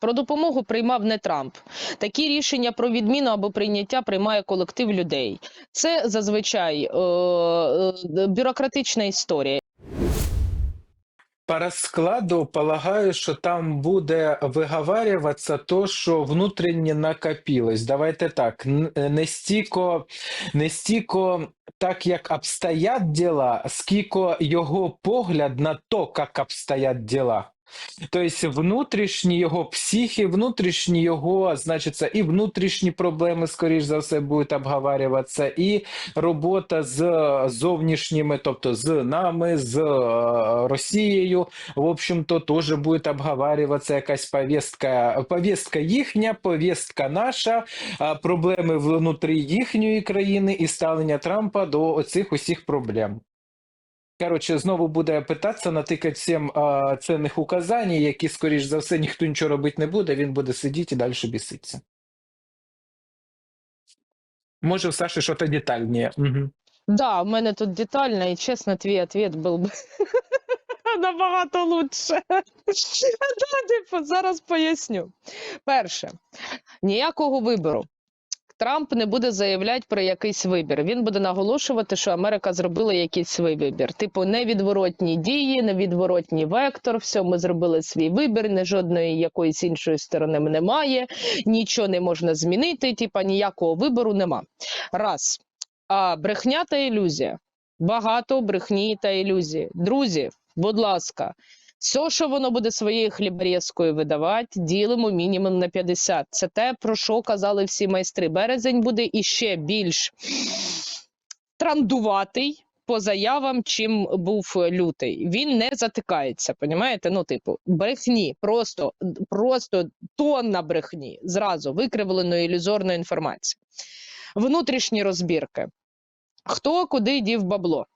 Про допомогу приймав не Трамп. Такі рішення про відміну або прийняття приймає колектив людей. Це зазвичай е, е, бюрократична історія. По раскладу полагаю, что там буде виговарюватися то, що внутрішнє накопилось. Давайте так, не стіко, не стіко так, як обстоять діла, скільки його погляд на то, як обстоять діла. Тобто внутрішні його психи, внутрішні його, значиться, і внутрішні проблеми, скоріш за все, будуть обговорюватися, і робота з зовнішніми, тобто з нами, з е, Росією, в общем-то, теж буде обговорюватися якась повістка, повістка їхня, повістка наша, проблеми внутрі їхньої країни і ставлення Трампа до оцих усіх проблем. Коротше, знову буде питатися, натикати всім а, цінних указань, які, скоріш за все, ніхто нічого робити не буде, він буде сидіти і далі біситися. Може, у Саші щось детальніше. Угу. Да, в мене тут детально, і чесно, твій ответ був би набагато лучше. Да, типу, зараз поясню. Перше, ніякого вибору. Трамп не буде заявляти про якийсь вибір. Він буде наголошувати, що Америка зробила якийсь вибір. Типу, невідворотні дії, невідворотній вектор. Все, ми зробили свій вибір, не жодної якоїсь іншої сторони немає, нічого не можна змінити. Типа ніякого вибору нема. Раз. А брехня та ілюзія. Багато брехні та ілюзії. Друзі, будь ласка, все, що воно буде своєю хліборізкою видавати, ділимо мінімум на 50. Це те, про що казали всі майстри. Березень буде іще більш трандуватий по заявам, чим був лютий. Він не затикається, понімаєте? Ну, типу, брехні, просто, просто тонна брехні, зразу викривленої ілюзорної інформації. Внутрішні розбірки. Хто куди дів бабло?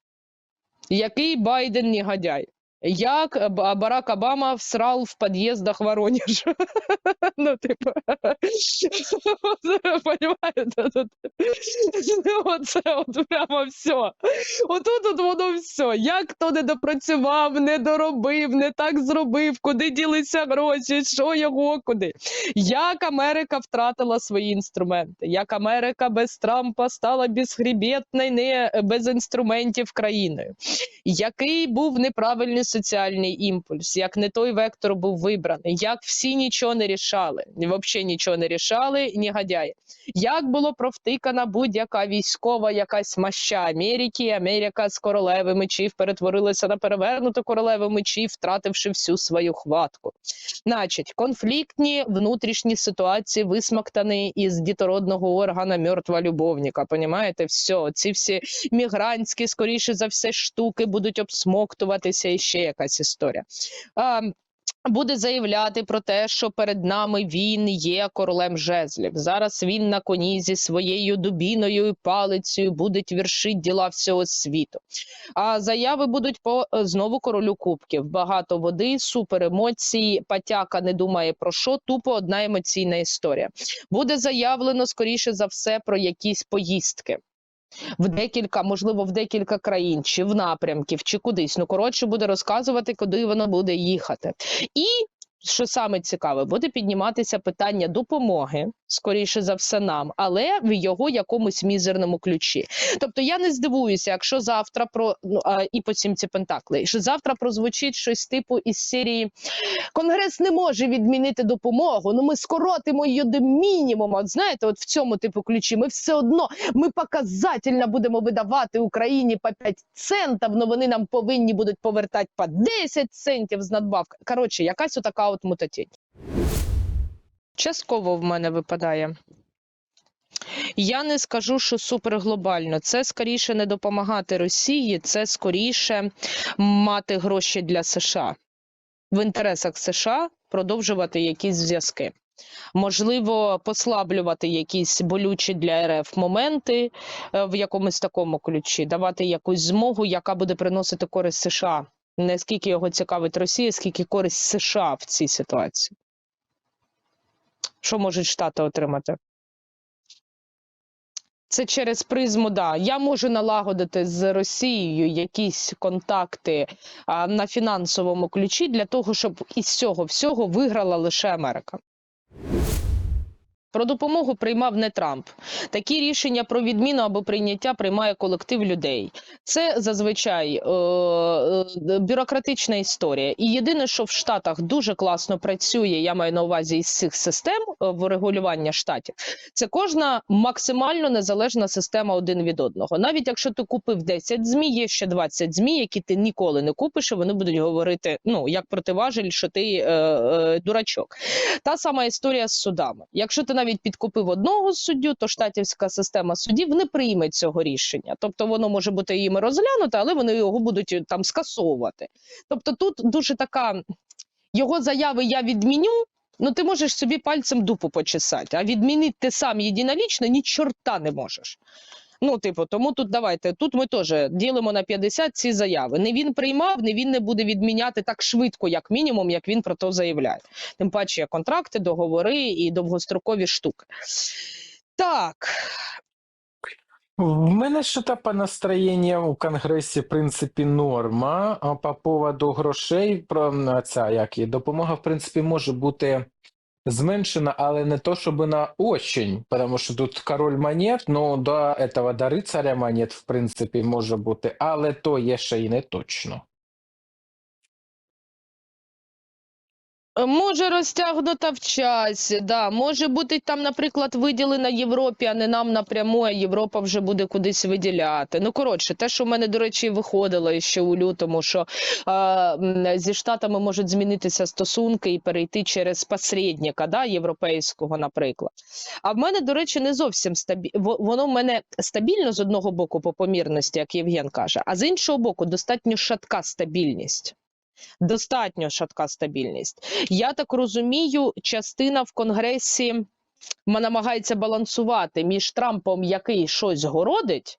Який Байден негодяй? Як Барак Обама всрал в під'їздах Воронежа? Ну, типу, понимаєте, оце от прямо все. Отут от воно все. Як хто не допрацював, не доробив, не так зробив, куди ділися гроші, що його куди. Як Америка втратила свої інструменти, як Америка без Трампа стала безхребетною, не без інструментів країною. Який був неправильний соціальний імпульс, як не той вектор був вибраний, як всі нічого не рішали, взагалі нічого не рішали, негодяї. Як було провтикана будь-яка військова якась маща Америки, Америка з королеви мечів перетворилася на перевернуту королеву мечів, втративши всю свою хватку. Значить, конфліктні внутрішні ситуації висмоктані із дітородного органа мертва любовника. Понімаєте, все, ці всі мігрантські, скоріше за все, штуки будуть обсмоктуватися і ще якась історія. Буде заявляти про те, що перед нами він є королем жезлів. Зараз він на коні зі своєю дубіною і палицею буде вершити діла всього світу. А заяви будуть по е, знову королю кубків. Багато води, супер емоції. Патяка не думає про що. Тупо одна емоційна історія. Буде заявлено скоріше за все про якісь поїздки. В декілька, можливо, в декілька країн, чи в напрямків, чи кудись. Ну коротше, буде розказувати, куди воно буде їхати. І що саме цікаве, буде підніматися питання допомоги, скоріше за все, нам, але в його якомусь мізерному ключі. Тобто я не здивуюся, якщо завтра про ну а, і по сімці Пентакли, що завтра прозвучить щось типу із серії Конгрес не може відмінити допомогу. Ну ми скоротимо її до мінімуму. От знаєте, от в цьому типу ключі ми все одно ми показательно будемо видавати Україні по 5 центів, але вони нам повинні будуть повертати по 10 центів з надбавки. Коротше, якась отака от мутатінь. Частково в мене випадає. Я не скажу, що суперглобально. Це скоріше не допомагати Росії, це скоріше мати гроші для США. В інтересах США продовжувати якісь зв'язки. Можливо, послаблювати якісь болючі для РФ моменти е, в якомусь такому ключі, давати якусь змогу, яка буде приносити користь США. Не скільки його цікавить Росія, скільки користь США в цій ситуації. Що можуть Штати отримати? Це через призму, да. Я можу налагодити з Росією якісь контакти а, на фінансовому ключі для того, щоб із цього всього виграла лише Америка. Про допомогу приймав не Трамп. Такі рішення про відміну або прийняття приймає колектив людей. Це зазвичай е, е, бюрократична історія. І єдине, що в Штатах дуже класно працює, я маю на увазі із цих систем е, в регулювання штатів. Це кожна максимально незалежна система один від одного. Навіть якщо ти купив 10 змі, є ще 20 змі, які ти ніколи не купиш, і вони будуть говорити ну як противажель, що ти е, е, дурачок. Та сама історія з судами. Якщо ти навіть підкупив одного суддю, то штатівська система судів не прийме цього рішення. Тобто воно може бути їм розглянуте, але вони його будуть е, там скасовувати. Тобто, тут дуже така його заяви я відміню. Ну, ти можеш собі пальцем дупу почесати, а відмінити ти сам єдинолічно ні чорта не можеш. Ну, типу, тому тут давайте. Тут ми теж ділимо на 50 ці заяви. Не він приймав, не він не буде відміняти так швидко, як мінімум, як він про то заявляє. Тим паче контракти, договори і довгострокові штуки. Так, В мене що-то по настроєнням у Конгресі, в принципі, норма. А по поводу грошей, про ця як і допомога, в принципі, може бути зменшена, але не то, щоб на очень, тому що тут король монет, ну до этого, до рицаря монет, в принципі, може бути, але то є ще й не точно. Може розтягнута в часі, да. Може бути там, наприклад, виділена Європі, а не нам напряму, а Європа вже буде кудись виділяти. Ну, коротше, те, що в мене, до речі, виходило ще у лютому, що е, зі Штатами можуть змінитися стосунки і перейти через посередника, да, європейського, наприклад. А в мене, до речі, не зовсім стабільно. Воно в мене стабільно з одного боку по помірності, як Євген каже, а з іншого боку, достатньо шатка стабільність. Достатньо шатка стабільність. Я так розумію, частина в Конгресі намагається балансувати між Трампом, який щось городить,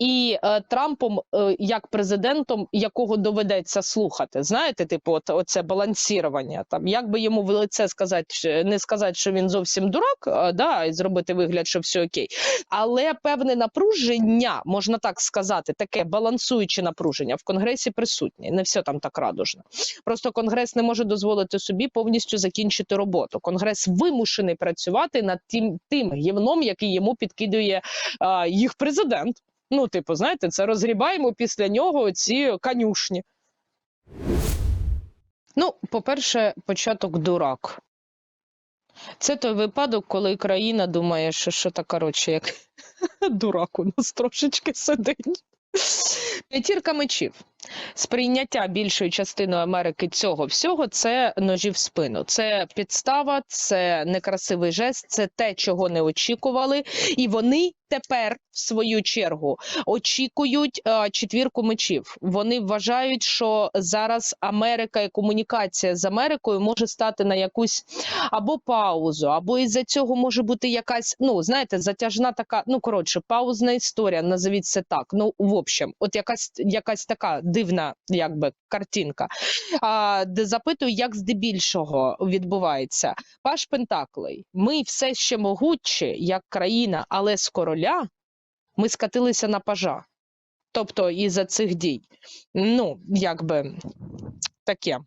і е, Трампом е, як президентом, якого доведеться слухати. Знаєте, типу, от, оце балансірування. Там як би йому в лице сказати, не сказати, що він зовсім дурак, а, да, і зробити вигляд, що все окей. Але певне напруження, можна так сказати, таке балансуюче напруження в Конгресі присутнє. Не все там так радужно. Просто Конгрес не може дозволити собі повністю закінчити роботу. Конгрес вимушений працювати над тим тим гівном, який йому підкидує а, їх президент. Ну, типу, знаєте, це розгрібаємо після нього ці конюшні. Ну, по-перше, початок дурак. Це той випадок, коли країна думає, що що та коротше, як дурак у нас трошечки сидить. П'ятірка мечів. Сприйняття більшою частиною Америки цього всього це ножі в спину. Це підстава, це некрасивий жест, це те, чого не очікували. І вони тепер, в свою чергу, очікують е, четвірку мечів. Вони вважають, що зараз Америка і комунікація з Америкою може стати на якусь або паузу, або із-за цього може бути якась, ну знаєте, затяжна така, ну коротше, паузна історія, назовіть це так. Ну, в общем, от якась якась така дивна, якби картинка. А, де запитую, як здебільшого відбувається. Паш Пентаклей, ми все ще могутчі, як країна, але з короля ми скатилися на пажа. Тобто із-за цих дій. Ну, якби таке.